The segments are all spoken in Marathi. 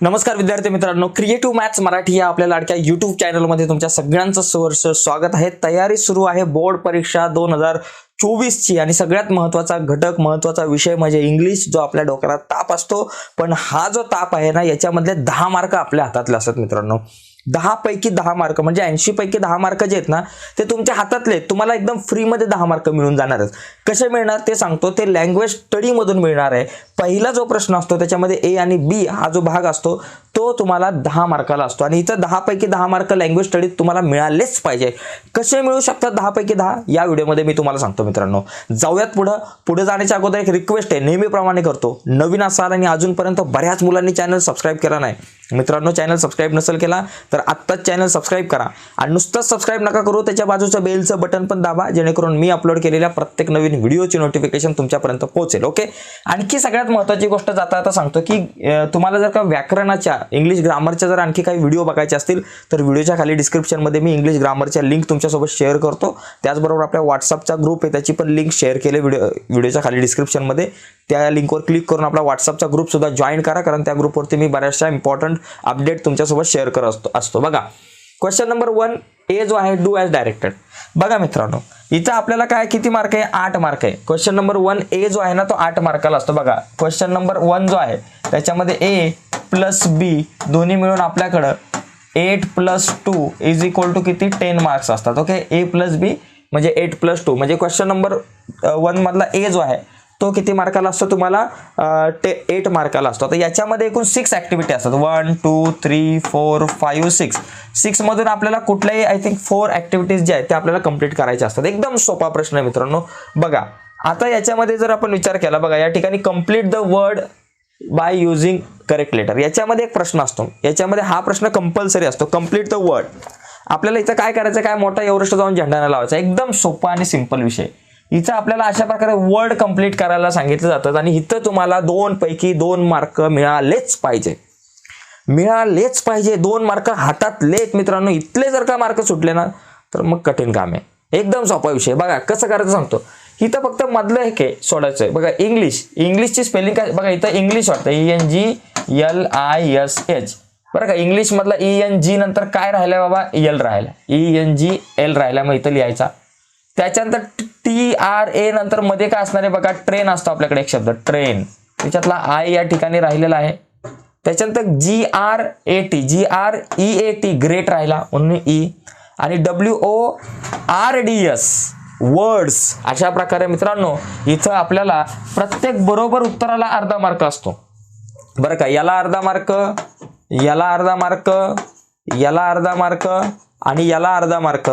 नमस्कार विद्यार्थी मित्रांनो क्रिएटिव्ह मॅथ्स मराठी या आपल्या लाडक्या युट्यूब चॅनलमध्ये तुमच्या सगळ्यांचं सहर्ष स्वागत आहे. तयारी सुरू आहे बोर्ड परीक्षा दोन हजार चोवीसची आणि सगळ्यात महत्त्वाचा घटक महत्त्वाचा विषय म्हणजे इंग्लिश जो आपल्या डोक्याला ताप असतो. पण हा जो ताप आहे ना याच्यामधले दहा मार्क आपल्या हातातले असतात मित्रांनो. दहा पैकी दहा मार्क म्हणजे ऐंशी पैकी दहा मार्क जे आहेत ना ते तुमच्या हातातले तुम्हाला एकदम फ्रीमध्ये दहा मार्क मिळून जाणारच. कसे मिळणार ते सांगतो. ते लँग्वेज स्टडीमधून मिळणार आहे. पहिला जो प्रश्न असतो त्याच्यामध्ये ए आणि बी हा जो भाग असतो तो तुम्हाला दहा मार्काला असतो. आणि इथं दहा पैकी दहा मार्क लँग्वेज स्टडीत तुम्हाला मिळालेच पाहिजे. कसे मिळू शकतात दहा पैकी दहा? या व्हिडिओमध्ये मी तुम्हाला सांगतो मित्रांनो. जाऊयात पुढं. पुढे जाण्याच्या अगोदर एक रिक्वेस्ट आहे. नेहमीप्रमाणे करतो. नवीन असाल आणि अजूनपर्यंत बऱ्याच मुलांनी चॅनल सबस्क्राईब केला नाही मित्रांनो चॅनल सबस्क्राईब नसेल केला तर आत्ताच चॅनल सबस्क्राईब करा. आणि नुसतंच सबस्क्राईब नका करू त्याच्या बाजूचं बेलचं बटन पण दाबा जेणेकरून मी अपलोड केलेल्या प्रत्येक नवीन व्हिडिओची नोटिफिकेशन तुमच्यापर्यंत पोहोचेल ओके आणखी सगळ्यात महत्त्वाची गोष्ट जाता आता सांगतो की तुम्हाला जर का व्याकरणाच्या इंग्लिश ग्रामरच्या जर आणखी काही व्हिडिओ बघायचे असतील तर व्हिडिओच्या खाली डिस्क्रिप्शनमध्ये मी इंग्लिश ग्रामरच्या लिंक तुमच्यासोबत शेअर करतो. त्याचबरोबर आपल्या व्हॉट्सअपचा ग्रुप आहे त्याची पण लिंक शेअर केले व्हिडिओ व्हिडिओच्या खाली डिस्क्रिप्शनमध्ये त्या लिंकवर क्लिक करून आपला व्हॉट्सअपचा ग्रुपसुद्धा जॉईन करा कारण त्या ग्रुपवरती मी बऱ्याचशा इम्पॉर्टंट अपडेट तुमच्यासोबत शेअर करत असतो असतो. बघा क्वेश्चन नंबर वन ए जो आहे डू ॲज डायरेक्टेड बघा मित्रांनो इथं आपल्याला काय किती मार्क आहे? आठ मार्क आहे. क्वेश्चन नंबर वन ए जो आहे ना तो आठ मार्काला असतो. बघा क्वेश्चन नंबर वन जो आहे त्याच्यामध्ये ए प्लस बी दोन्ही मिळून आपल्याकडं eight plus two is equal to किती? टेन मार्क्स असतात. ओके ए प्लस बी म्हणजे एट प्लस टू म्हणजे क्वेश्चन नंबर वन मधला ए जो आहे तो किती मार्काला असतो? तुम्हाला ते एट मार्काला असतो. तर याच्यामध्ये एकूण सिक्स ॲक्टिव्हिटी असतात. One two three four five six सिक्समधून आपल्याला कुठल्याही आय थिंक फोर ॲक्टिव्हिटीज जे आहेत ते आपल्याला कंप्लीट करायच्या असतात. एकदम सोपा प्रश्न आहे मित्रांनो. बघा आता याच्यामध्ये जर आपण विचार केला बघा या ठिकाणी complete the word by using correct letter याच्यामध्ये एक प्रश्न असतो. याच्यामध्ये हा प्रश्न कंपल्सरी असतो. कंप्लीट द वर्ड आपल्याला इथं काय करायचं? काय मोठा एव्हरेस्ट जाऊन झेंडा नाही लावायचा. एकदम सोपा आणि सिंपल विषय. इथं आपल्याला अशा प्रकारे वर्ड कंप्लीट करायला सांगितलं जातात आणि इथं तुम्हाला दोन पैकी दोन मार्क मिळालेच पाहिजे. मिळालेच पाहिजे. दोन मार्क हातात लेत मित्रांनो इथले जर का मार्क सुटले ना तर मग कठीण काम आहे. एकदम सोपा विषय. बघा कसं करायचं सांगतो. इथं फक्त मधलं हे के सोडायचं आहे बघा इंग्लिश इंग्लिशची स्पेलिंग काय? बघा इथं इंग्लिश वाटतं. E N G L I S H बरं का? इंग्लिशमधला ई एन जी नंतर काय राहिलं बाबा? एल राहिला ई एन जी एल राहिला मग इथं लिहायचा. त्याच्यानंतर टी आर ए नंतर मध्ये काय असणार आहे बघा ट्रेन असतो आपल्याकडे एक शब्द ट्रेन. त्याच्यातला आय या ठिकाणी राहिलेला आहे. त्याच्यानंतर G R A T G R E A T great राहिला म्हणून ई. आणि W O R D S words अशा प्रकारे मित्रांनो इथं आपल्याला प्रत्येक बरोबर उत्तराला अर्धा मार्क असतो. बरं का याला अर्धा मार्क याला अर्धा मार्क याला अर्धा मार्क आणि याला अर्धा मार्क.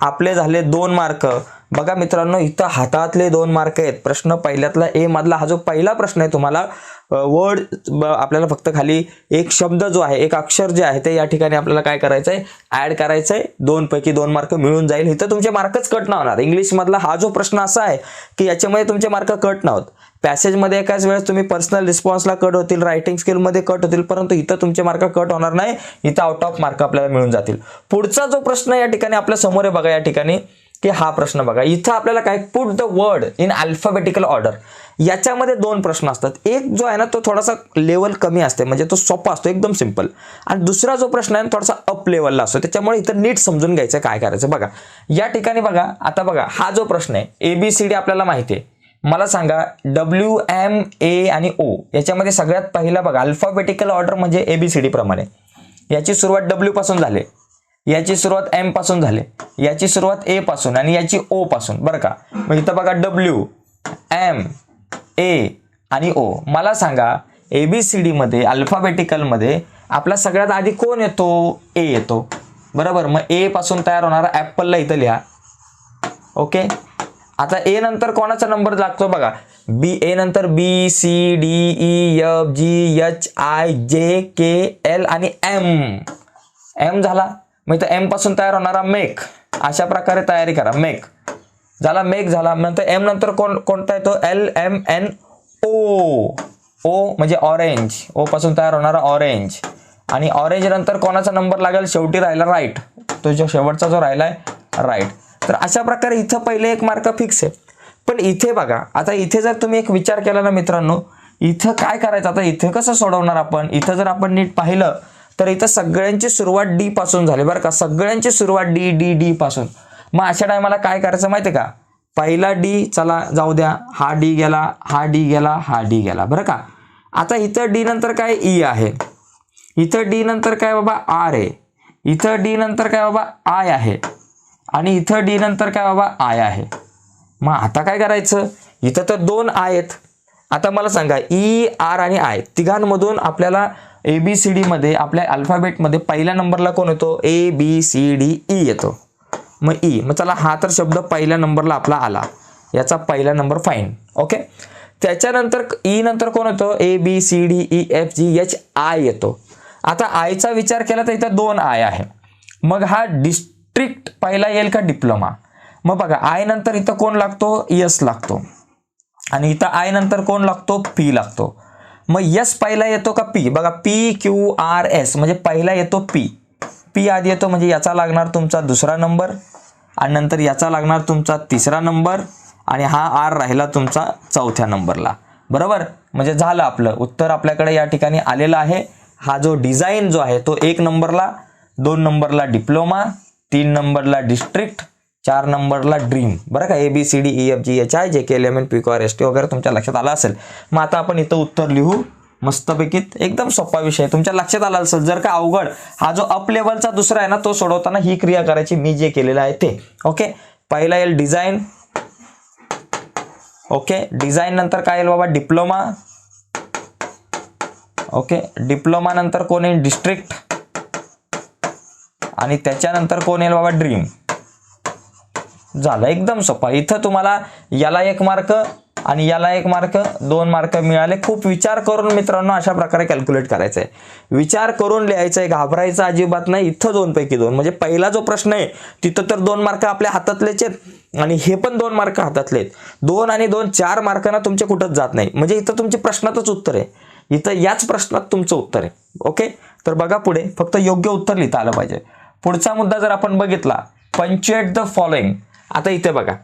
आपले झाले दोन मार्क. बघा मित्रांनो इथं हातातले दोन मार्क आहेत. प्रश्न पहिल्यातला ए मधला हा जो पहिला प्रश्न आहे तुम्हाला वर्ड आपल्याला फक्त खाली एक शब्द जो आहे एक अक्षर जे आहे ते या ठिकाणी आपल्याला काय करायचं आहे ॲड करायचं आहे दोनपैकी दोन मार्क मिळून जाईल. इथं तुमचे मार्कच कट नाही होणार. इंग्लिशमधला हा जो प्रश्न असा आहे की याच्यामध्ये तुमचे मार्क कट नव्हत पॅसेजमध्ये एकाच वेळेस तुम्ही पर्सनल रिस्पॉन्सला कट होतील रायटिंग स्किलमध्ये कट होतील परंतु इथं तुमचे मार्क कट होणार नाही. इथं आउट ऑफ मार्क आपल्याला मिळून जातील. पुढचा जो प्रश्न या ठिकाणी आपल्यासमोर आहे बघा या ठिकाणी. की हा प्रश्न बघा. इथं आपल्याला काय? Put the word in alphabetical order याच्यामध्ये दोन प्रश्न असतात. एक जो आहे ना तो थोडासा लेवल कमी असते. म्हणजे तो सोपा असतो एकदम सिंपल आणि दुसरा जो प्रश्न आहे ना थोडासा अप लेवलला असतो. त्याच्यामुळे इथं नीट समजून घ्यायचं काय करायचं. बघा या ठिकाणी बघा आता बघा हा जो प्रश्न आहे ए बी सी डी आपल्याला माहिती आहे. मला सांगा डब्ल्यू एम ए आणि ओ याच्यामध्ये सगळ्यात पहिला बघा अल्फाबेटिकल ऑर्डर म्हणजे ए बी सी डी प्रमाणे. याची सुरुवात डब्ल्यू पासून झाली. याची सुरुवात एमपासून झाली. याची सुरुवात ए पासून आणि याची ओ पासून. बरं का? मग इथं बघा डब्ल्यू एम ए आणि ओ मला सांगा ए बी सी डीमध्ये अल्फाबेटिकलमध्ये आपला सगळ्यात आधी कोण येतो? ए येतो. बरोबर? मग ए पासून तयार होणारा ॲपलला इथं लिहा. ओके आता ए नंतर कोणाचा नंबर लागतो बघा? बी ए नंतर B C D E F G H I J K L आणि एम एम झाला. मग इथं एमपासून तयार होणारा मेक अशा प्रकारे तयारी करा. मेक झाला मेक झाला नंतर एम नंतर कोण कोणता येतो? L M N O O म्हणजे ऑरेंज ओ पासून तयार होणारा ऑरेंज आणि ऑरेंज नंतर कोणाचा नंबर लागेल? शेवटी राहिला राईट तो जो शेवटचा जो राहिलाय राईट तर अशा प्रकारे इथं पहिले एक मार्क फिक्स आहे. पण इथे बघा आता इथे जर तुम्ही एक विचार केला ना मित्रांनो इथं काय करायचं? आता इथे कसं सोडवणार आपण? इथं जर आपण नीट पाहिलं तर इथं सगळ्यांची सुरुवात डी पासून झाली बरं का. सगळ्यांची सुरुवात डी डी डी पासून. मग अशा टायमाला काय करायचं माहिती आहे का? पहिला डी चला जाऊ द्या. हा डी गेला हा डी गेला हा डी गेला. बरं का? आता इथं डी नंतर काय? ई आहे. इथं डी नंतर काय बाबा? आर आहे. इथं डी नंतर काय बाबा? आय आहे. आणि इथं डी नंतर काय बाबा? आय आहे. मग आता काय करायचं? इथं तर दोन आहेत. आता मला सांगा e, ई आर आणि आय तिघांमधून आपल्याला ए बी सी डीमध्ये आपल्या अल्फाबेटमध्ये पहिल्या नंबरला कोण येतो? A B C D E येतो. मग ई मग चला हा तर शब्द पहिल्या नंबरला आपला आला. याचा पहिला नंबर फाईन ओके त्याच्यानंतर ई नंतर कोण येतो? A B C D E F G H I येतो. आता आयचा विचार केला तर इथं दोन आय आहे. मग हा डिस्ट्रिक्ट पहिला येईल का डिप्लोमा मग बघा आय नंतर इथं कोण लागतो? यस लागतो. आणि इथं आय नंतर कोण लागतो? पी लागतो. मग यस पहिला येतो का पी? बघा पी क्यू आर एस म्हणजे पहिला येतो पी. पी आधी येतो म्हणजे याचा लागणार तुमचा दुसरा नंबर आणि नंतर याचा लागणार तुमचा तिसरा नंबर आणि हा आर राहिला तुमचा चौथ्या नंबरला. बरोबर? म्हणजे झालं आपलं. उत्तर आपल्याकडे या ठिकाणी आलेलं आहे. हा जो डिझाईन जो आहे तो एक नंबरला दोन नंबरला डिप्लोमा तीन नंबरला डिस्ट्रिक्ट चार नंबरला ड्रीम. बरं का? A B C D E F G H I J K L M N P Q R S T वगैरे तुमच्या लक्षात आलं असेल. मग आता आपण इथं उत्तर लिहू. मस्तपैकी एकदम सोपा विषय तुमच्या लक्षात आला असेल जर का अवघड हा जो अप लेवलचा दुसरा आहे ना तो सोडवताना ही क्रिया करायची मी जे केलेलं आहे ते. ओके पहिला येईल डिझाईन ओके डिझाईन नंतर काय येईल बाबा? डिप्लोमा ओके डिप्लोमा नंतर कोण येईल? डिस्ट्रिक्ट आणि त्याच्यानंतर कोण येईल बाबा? ड्रीम झालं एकदम सोपा. इथं तुम्हाला याला एक मार्क आणि याला एक मार्क दोन मार्क मिळाले. खूप विचार करून मित्रांनो अशा प्रकारे कॅल्क्युलेट करायचं आहे विचार करून लिहायचं आहे घाबरायचं अजिबात नाही. इथं दोन पैकी दोन. म्हणजे पहिला जो प्रश्न आहे तिथं तर दोन मार्क आपल्या हातातलेच आहेत. आणि हे पण दोन मार्क हातातले आहेत. दोन आणि दोन चार मार्कांना तुमचे कुठंच जात नाही. म्हणजे इथं तुमच्या प्रश्नातच उत्तर आहे. इथं याच प्रश्नात तुमचं उत्तर आहे. ओके? तर बघा पुढे. फक्त योग्य उत्तर लिहिता आलं पाहिजे. पुढचा मुद्दा जर आपण बघितला पंचुएट द फॉलोइंग. आता इथे बघा.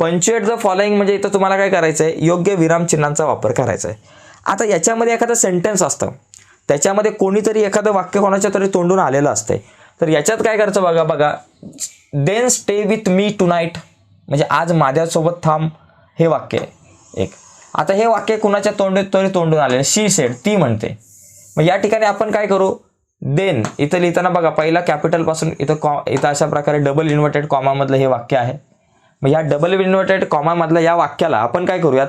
पंचुएट द फॉलोइंग म्हणजे इथं तुम्हाला काय करायचं आहे योग्य विरामचिन्हांचा वापर करायचा आहे आता याच्यामध्ये एखादं सेंटेन्स असतं. त्याच्यामध्ये कोणीतरी एखादं वाक्य कोणाच्या तरी तोंडून आलेलं असते तर याच्यात काय करायचं बघा बघा. Then stay with me tonight म्हणजे आज माझ्यासोबत थांब. हे वाक्य आहे. एक. आता हे वाक्य कुणाच्या तोंडीत तरी तोंडून आलेलं शी सेड ती म्हणते. मग या ठिकाणी आपण काय करू? देन इथं लिहिताना बघा पहिला कॅपिटलपासून इथं कॉ इथं अशा प्रकारे डबल इन्व्हर्टेड कॉमामधलं हे वाक्य आहे. मग या डबल इन्व्हर्टेड कॉमामधल्या या वाक्याला आपण काय करूयात?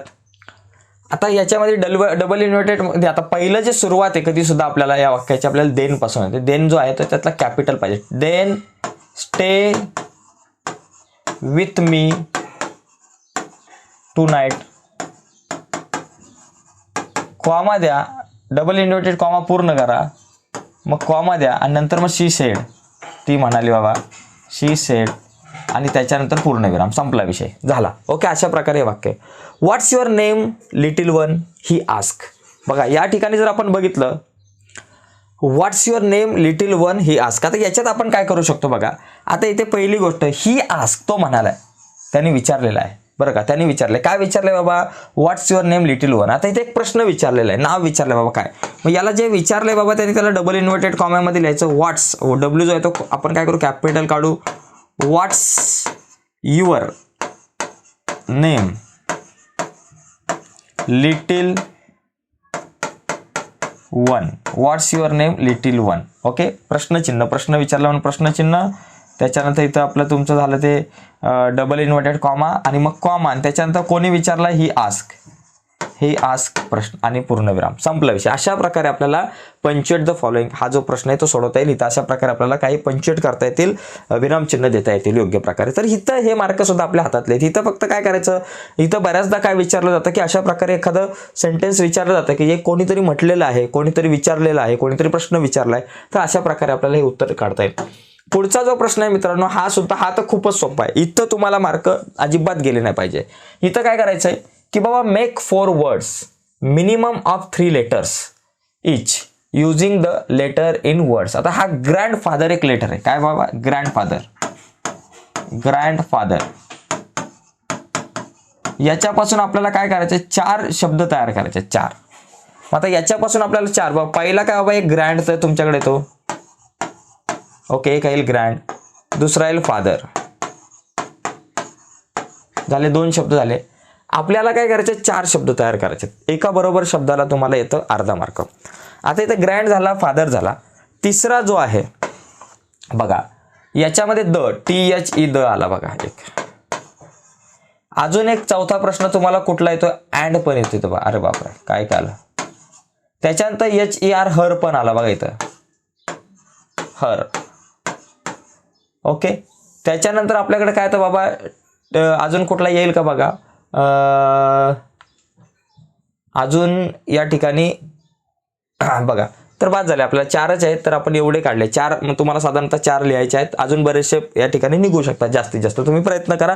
आता याच्यामध्ये डल डबल इन्व्हर्टेडमध्ये आता पहिलं जे सुरुवात आहे कधी सुद्धा आपल्याला या वाक्याची आपल्याला देन पासून येते. देन जो आहे तो त्यातला कॅपिटल पाहिजे. Then stay with me tonight comma द्या डबल इन्व्हर्टेड कॉमा पूर्ण करा. मग कॉमा द्या आणि नंतर मग शी सेड ती म्हणाली बाबा शी सेड आणि त्याच्यानंतर पूर्णविराम. संपला विषय. झाला. ओके अशा प्रकारे वाक्य. What's your name little one he ask बघा या ठिकाणी जर आपण बघितलं what's your name little one he ask आता याच्यात आपण काय करू शकतो बघा? आता इथे पहिली गोष्ट ही आस्क तो म्हणालाय. त्यांनी विचारलेला आहे. बरं का? त्यांनी विचारलंय. काय विचारलंय बाबा? What's your name little one आता इथे एक प्रश्न विचारलेला आहे. नाव विचारलं बाबा काय? मग याला जे विचारलंय बाबा त्यांनी त्याला डबल इन्व्हर्टेड कॉम्यामध्ये लिहायचं. व्हॉट्स डब्ल्यू जो आहे तो आपण काय करू? कॅपिटल काढू. What's your name little one what's your name little one okay प्रश्नचिन्ह. प्रश्न विचारला म्हणून प्रश्नचिन्ह. त्याच्यानंतर इथं आपलं तुमचं झालं ते डबल इन्व्हर्टेड कॉमा आणि मग कॉमा आणि त्याच्यानंतर कोणी विचारला? ही आस्क हे आस्क प्रश्न आणि पूर्णविराम. संपला विषय. अशा प्रकारे आपल्याला पंचवेट द फॉलोइंग हा जो प्रश्न आहे तो सोडवता येईल. इथं अशा प्रकारे आपल्याला काही पंचुएट करता येतील विरामचिन्ह देता येतील योग्य प्रकारे. तर इथं हे मार्क सुद्धा आपल्या हातातले आहेत. इथं फक्त काय करायचं? इथं बऱ्याचदा काय विचारलं जातं की अशा प्रकारे एखादं सेंटेन्स विचारलं जातं की हे कोणीतरी म्हटलेलं आहे कोणीतरी विचारलेलं आहे कोणीतरी प्रश्न विचारला आहे तर अशा प्रकारे आपल्याला हे उत्तर काढता येईल. पुढचा जो प्रश्न आहे मित्रांनो हा सुद्धा हा तर खूपच सोपा आहे. इथं तुम्हाला मार्क अजिबात गेले नाही पाहिजे. इथं काय करायचं आहे की बाबा make four words minimum of three letters each using the letter in words आता हा ग्रँड फादर एक लेटर आहे. काय बाबा? ग्रँड फादर ग्रँड फादर याच्यापासून आपल्याला काय करायचं चार शब्द तयार करायचे. चार. मग आता याच्यापासून आपल्याला चार. बाबा पहिला काय बाबा? एक ग्रँड तर तुमच्याकडे तो ओके एक येईल ग्रँड दुसरा येईल फादर झाले दोन शब्द झाले. आपल्याला काय करायचे? चार शब्द तयार करायचे. एका बरोबर शब्दाला तुम्हाला येतं अर्धा मार्क. आता इथं ग्रँड झाला फादर झाला. तिसरा जो आहे बघा याच्यामध्ये the T H E the आला बघा एक. अजून एक चौथा प्रश्न तुम्हाला कुठला येतो अँड पण येतो इथं बा अरे बापरे काय काय आलं? त्याच्यानंतर एच ई आर हर पण आला बघा इथं. हर ओके त्याच्यानंतर आपल्याकडे काय तर बाबा? अजून कुठला येईल का बघा? अजून या ठिकाणी बघा तर बाद झाले आपल्याला चारच आहेत तर आपण एवढे काढले. चार मग तुम्हाला साधारणतः चार लिहायचे आहेत. अजून बरेचसे या ठिकाणी निघू शकतात जास्तीत जास्त. तुम्ही प्रयत्न करा.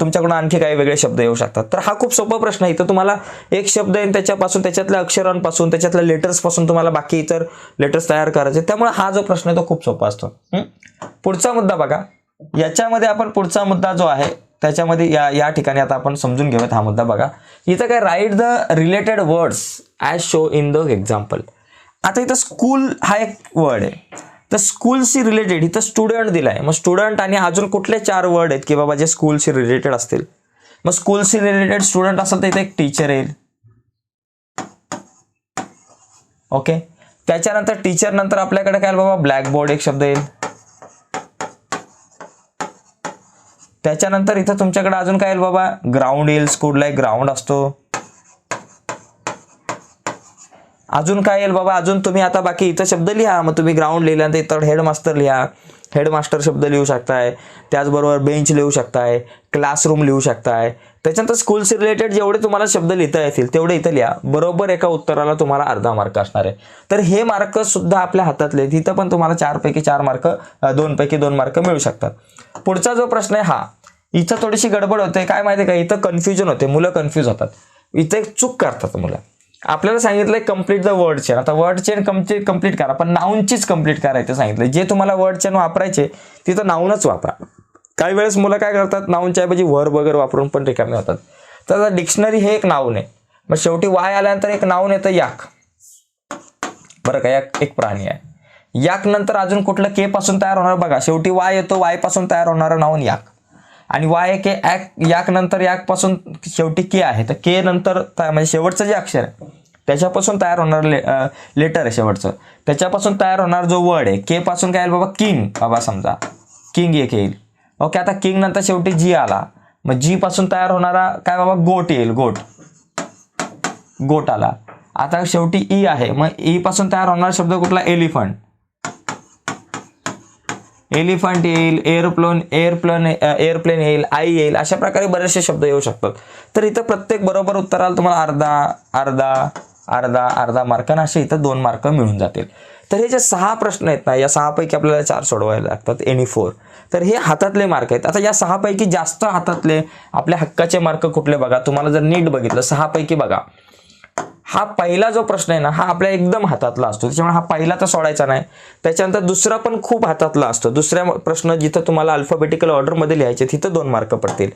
तुमच्याकडून आणखी काही वेगळे शब्द येऊ शकतात. तर हा खूप सोपा प्रश्न आहे. इथं तुम्हाला एक शब्द आहे त्याच्यापासून त्याच्यातल्या अक्षरांपासून त्याच्यातल्या लेटर्सपासून तुम्हाला बाकी इतर लेटर्स तयार करायचे. त्यामुळे हा जो प्रश्न आहे तो खूप सोपा असतो. पुढचा मुद्दा बघा. याच्यामध्ये आपण पुढचा मुद्दा जो आहे त्याच्यामध्ये या या ठिकाणी आता आपण समजून घेऊयात हा मुद्दा बघा. इथं काय write the related words as show in the example आता इथं स्कूल हा एक वर्ड आहे. तर स्कूलशी रिलेटेड इथं स्टुडंट दिलाय. मग स्टुडंट आणि अजून कुठले चार वर्ड आहेत? की बाबा जे स्कूलशी रिलेटेड असतील. मग स्कूलशी रिलेटेड स्टुडंट असेल तर इथे एक टीचर येईल. ओके त्याच्यानंतर टीचर नंतर आपल्याकडे काय बाबा ब्लॅकबोर्ड एक शब्द येईल. त्याच्यानंतर इथं तुमच्याकडे अजून काय येईल बाबा? ग्राउंड येईल स्कूलला एक ग्राउंड असतो. अजून काय येईल बाबा? अजून तुम्ही आता बाकी इथं शब्द लिहा. मग तुम्ही ग्राउंड लिहिल्यानंतर इथं हेडमास्टर लिहा. हेडमास्टर शब्द लिहू शकताय. त्याचबरोबर बेंच लिहू शकताय. क्लासरूम लिहू शकताय. त्याच्यानंतर स्कूलशी रिलेटेड जेवढे तुम्हाला शब्द लिहिता येतील तेवढे इथं लिहा. बरोबर एका उत्तराला तुम्हाला अर्धा मार्क असणार आहे. तर हे मार्क सुद्धा आपल्या हातातले आहेत. इथं पण तुम्हाला चारपैकी चार मार्क दोनपैकी दोन मार्क मिळू शकतात. पुढचा जो प्रश्न आहे हा. इथं थोडीशी गडबड होते. काय माहिती का? इथं कन्फ्युजन होते. मुलं कन्फ्यूज होतात. इथं एक चूक करतात मुलं. आपल्याला सांगितलंय कंप्लीट द वर्ड चेन आता वर्ड चेन कंप्लीट कंप्लीट करा पण नाऊनचीच कंप्लीट करायचं सांगितलं जे तुम्हाला वर्ड चेन वापरायचे तिथं नाऊनच वापरा. काही वेळेस मुलं काय करतात नाऊनच्या ऐवजी वर वगैरे वापरून पण रिकामे होतात. तर डिक्शनरी हे एक नाऊन आहे. मग शेवटी वाय आल्यानंतर एक नाऊन येतं याक बरं का याक एक प्राणी आहे. याक नंतर अजून कुठलं के पासून तयार होणार? बघा शेवटी वाय येतो वायपासून तयार होणारं नाऊन याक आणि वाय के ॲक याक नंतर याकपासून शेवटी के आहे. तर के नंतर म्हणजे शेवटचं जे अक्षर आहे त्याच्यापासून तयार होणार ले लेटर आहे शेवटचं. त्याच्यापासून तयार होणार जो वर्ड आहे के पासून काय येईल बाबा? किंग बाबा समजा. किंग एक येईल. ओके आता किंग नंतर शेवटी जी आला. मग जी पासून तयार होणारा काय बाबा? गोट येईल गोट गोट आला. आता शेवटी ई आहे. मग ई पासून तयार होणारा शब्द कुठला? एलिफंट एलिफंट येईल एअरप्लोन एअरप्लन एअरप्लेन येईल आई येईल अशा प्रकारे बरेचसे शब्द येऊ शकतात. तर इथं प्रत्येक बरोबर उत्तराला तुम्हाला अर्धा अर्धा अर्धा अर्धा मार्क आणि असे इथं दोन मार्क मिळून जातील. तर हे जे सहा प्रश्न आहेत ना या सहापैकी आपल्याला चार सोडवायला लागतात एनी फोर तर हे हातातले मार्क आहेत. आता या सहापैकी जास्त हातातले आपल्या हक्काचे मार्क कुठले बघा? तुम्हाला जर नीट बघितलं सहापैकी बघा. हा पहिला जो प्रश्न आहे ना हा आपल्या एकदम हातातला असतो. त्याच्यामुळे हा पहिला तर सोडायचा नाही. त्याच्यानंतर दुसरा पण खूप हातातला असतो. दुसऱ्या प्रश्न जिथं तुम्हाला अल्फाबेटिकल ऑर्डरमध्ये लिहायचे तिथं दोन मार्क पडतील.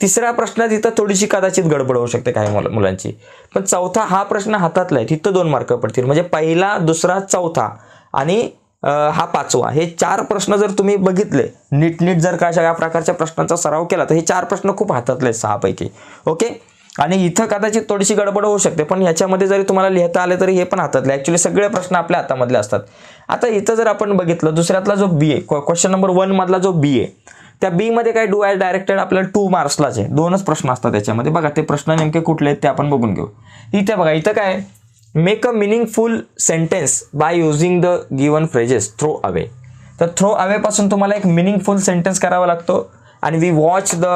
तिसऱ्या प्रश्नात तिथं थोडीशी कदाचित गडबड होऊ शकते काही मुला मुलांची. पण चौथा हा प्रश्न हातातला आहे तिथं दोन मार्क पडतील. म्हणजे पहिला दुसरा चौथा आणि हा पाचवा. हे चार प्रश्न जर तुम्ही बघितले नीटनीट जर का अशा या प्रकारच्या प्रश्नांचा सराव केला तर हे चार प्रश्न खूप हातातले आहेत सहापैकी. ओके? आणि इथं कदाचित थोडीशी गडबड होऊ शकते पण याच्यामध्ये जरी तुम्हाला लिहिता आले तरी हे पण हातातले. ॲक्च्युली सगळे प्रश्न आपल्या हातामधले असतात. आता इथं जर आपण बघितलं दुसऱ्यातला जो B A question number one मधला जो बी ए त्या बी मध्ये काय डू ॲज डायरेक्टेड आपल्याला टू मार्क्सलाच आहे. दोनच प्रश्न असतात त्याच्यामध्ये. बघा ते प्रश्न नेमके कुठले आहेत ते आपण बघून घेऊ. इथे बघा इथं काय make a meaningful sentence by using the given phrases throw away तर थ्रो अवेपासून तुम्हाला एक मिनिंगफुल सेंटेन्स करावा लागतो. आणि we watch the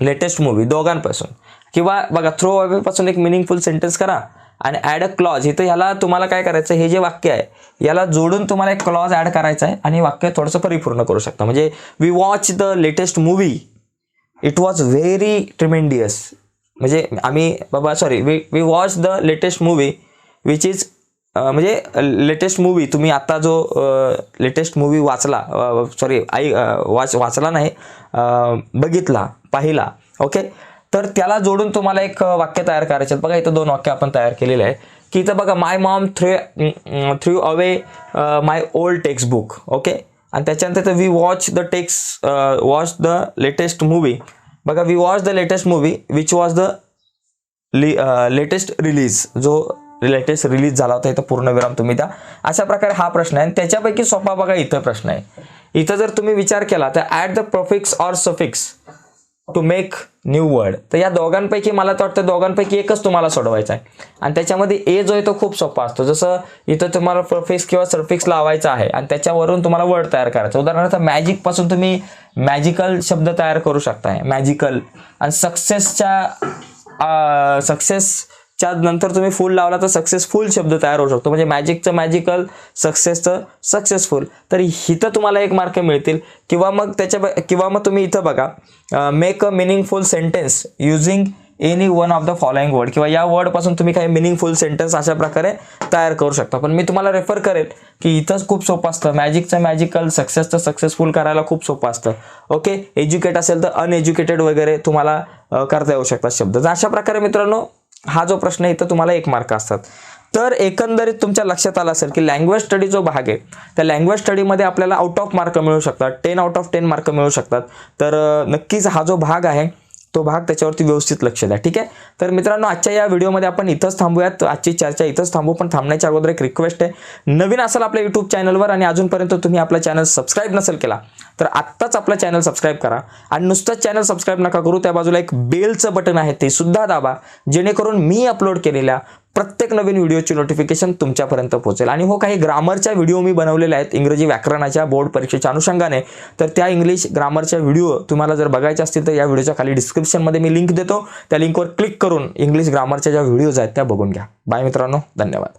latest movie दोघांपासून. किंवा बघा थ्रो अवेपासून एक मिनिंगफुल सेंटेन्स करा आणि ॲड अ क्लॉज इथं ह्याला तुम्हाला काय करायचं हे जे वाक्य आहे याला जोडून तुम्हाला एक क्लॉज ॲड करायचा आहे आणि वाक्य थोडंसं परिपूर्ण करू शकता. म्हणजे we watch the latest movie it was very tremendous म्हणजे आम्ही बाबा sorry we we watch the latest movie which is म्हणजे लेटेस्ट मूवी तुम्ही आता जो लेटेस्ट मूवी वाचला सॉरी आई वाच वाचला नाही बघितला पाहिला. ओके तर त्याला जोडून तुम्हाला एक वाक्य तयार करायचे आहेत. बघा इथं दोन वाक्य आपण तयार केलेले आहे की इथं बघा my mom threw threw away my old textbook okay आणि त्याच्यानंतर we watch the text watch the latest movie बघा we watch the latest movie which was the latest release जो लेटेस्ट रिलीज झाला होता इथं पूर्णविराम तुम्ही द्या. अशा प्रकारे हा प्रश्न आहे. आणि त्याच्यापैकी सोपा बघा इथं प्रश्न आहे. इथं जर तुम्ही विचार केला तर at the prefix or suffix to make new word तर या दोघांपैकी मला तर वाटतं दोघांपैकी एकच तुम्हाला सोडवायचा आहे. आणि त्याच्यामध्ये ए जो आहे तो खूप सोपा असतो. जसं इथं तुम्हाला प्रोफिक्स किंवा सर्फिक्स लावायचा आहे आणि त्याच्यावरून तुम्हाला वर्ड तयार करायचा. उदाहरणार्थ मॅजिकपासून तुम्ही मॅजिकल शब्द तयार करू शकताय. मॅजिकल आणि सक्सेसच्या सक्सेस च्या नंतर तुम्ही फुल लावला तर सक्सेसफुल शब्द तयार होऊ शकतो. म्हणजे मॅजिकचं मॅजिकल सक्सेसचं सक्सेसफुल तर इथं तुम्हाला एक मार्क मिळतील. किंवा मग त्याच्या ब- किंवा मग तुम्ही इथं बघा make a meaningful sentence using any one of the following word किंवा या वर्डपासून तुम्ही काही मिनिंगफुल सेंटेन्स अशा प्रकारे तयार करू शकता. पण मी तुम्हाला रेफर करेल की इथंच खूप सोपं असतं. मॅजिकचं मॅजिकल सक्सेसचं सक्सेसफुल करायला खूप सोपं असतं. ओके एज्युकेट असेल तर अनएज्युकेटेड वगैरे तुम्हाला करता येऊ शकतात शब्द. तर अशा प्रकारे मित्रांनो हा जो प्रश्न आहे इथं तुम्हाला एक मार्क असतात. तर एकंदरीत तुमच्या लक्षात आलं असेल की लँग्वेज स्टडी जो भाग आहे त्या लँग्वेज स्टडीमध्ये आपल्याला आउट ऑफ मार्क मिळू शकतात ten out of ten mark मिळू शकतात. तर नक्कीच हा जो भाग आहे तो भाग त्याच्यावरती व्यवस्थित लक्ष द्या ठीक आहे? तर मित्रांनो आजच्या या व्हिडिओमध्ये आपण इथंच थांबूयात. आजची चर्चा इथंच थांबू पण थांबण्याच्या अगोदर एक रिक्वेस्ट आहे. नवीन असेल आपल्या यूट्यूब चॅनलवर आणि अजूनपर्यंत तुम्ही आपला चॅनल सबस्क्राईब नसेल केला तर आत्ताच आपला चॅनल सबस्क्राईब करा. आणि नुसतंच चॅनल सबस्क्राईब नका करू त्या बाजूला एक बेलचं बटन आहे ते सुद्धा दाबा. जेणेकरून मी अपलोड केलेल्या प्रत्येक नवीन व्हिडिओची नोटिफिकेशन तुमच्यापर्यंत पोहोचेल. आणि हो काही ग्रामरच्या व्हिडिओ मी बनवलेल्या आहेत इंग्रजी व्याकरणाच्या बोर्ड परीक्षेच्या अनुषंगाने. तर त्या इंग्लिश ग्रामरच्या व्हिडिओ तुम्हाला जर बघायचे असतील तर या व्हिडिओच्या खाली डिस्क्रिप्शनमध्ये मी लिंक देतो. त्या लिंकवर क्लिक करून इंग्लिश ग्रामरच्या ज्या व्हिडिओज आहेत त्या बघून घ्या. बाय मित्रांनो धन्यवाद.